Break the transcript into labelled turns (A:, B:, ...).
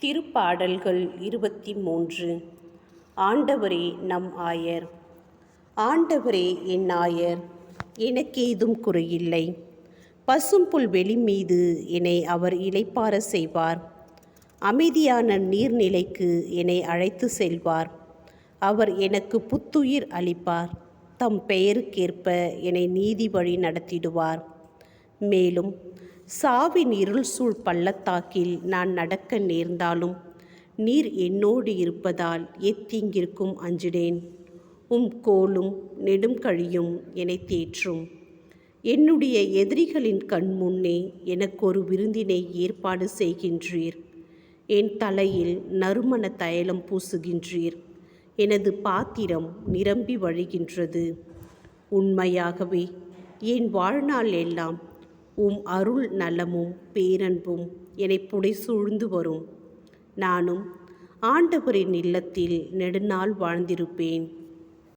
A: திருப்பாடல்கள் இருபத்தி மூன்று ஆண்டவரே நம் ஆயர். ஆண்டவரே என் ஆயர் எனக்கேதும் குறையில்லை. பசும்புல் வெளி மீது என்னை அவர் இழைப்பார செய்வார். அமைதியான நீர்நிலைக்கு என்னை அழைத்து செல்வார். அவர் எனக்கு புத்துயிர் அளிப்பார். தம் பெயருக்கேற்ப என்னை நீதி வழி நடத்திடுவார். மேலும் சாவின் இருள் சூழ் பள்ளத்தாக்கில் நான் நடக்க நேர்ந்தாலும் நீர் என்னோடு இருப்பதால் எத்தீங்கிற்கும் அஞ்சிடேன் உம் கோலும் நெடும் கழியும் என்னை தேற்றும். என்னுடைய எதிரிகளின் கண் முன்னே எனக்கொரு விருந்தினை ஏற்பாடு செய்கின்றீர். என் தலையில் நறுமண தயலம் பூசுகின்றீர். எனது பாத்திரம் நிரம்பி வழிகின்றது. உண்மையாகவே என் வாழ்நாள் எல்லாம் உம் அருள் நலமும் பேரன்பும் என்னை புடைசூழ்ந்து வரும். நானும் ஆண்டவரின் இல்லத்தில் நெடுநாள் வாழ்ந்திருப்பேன்.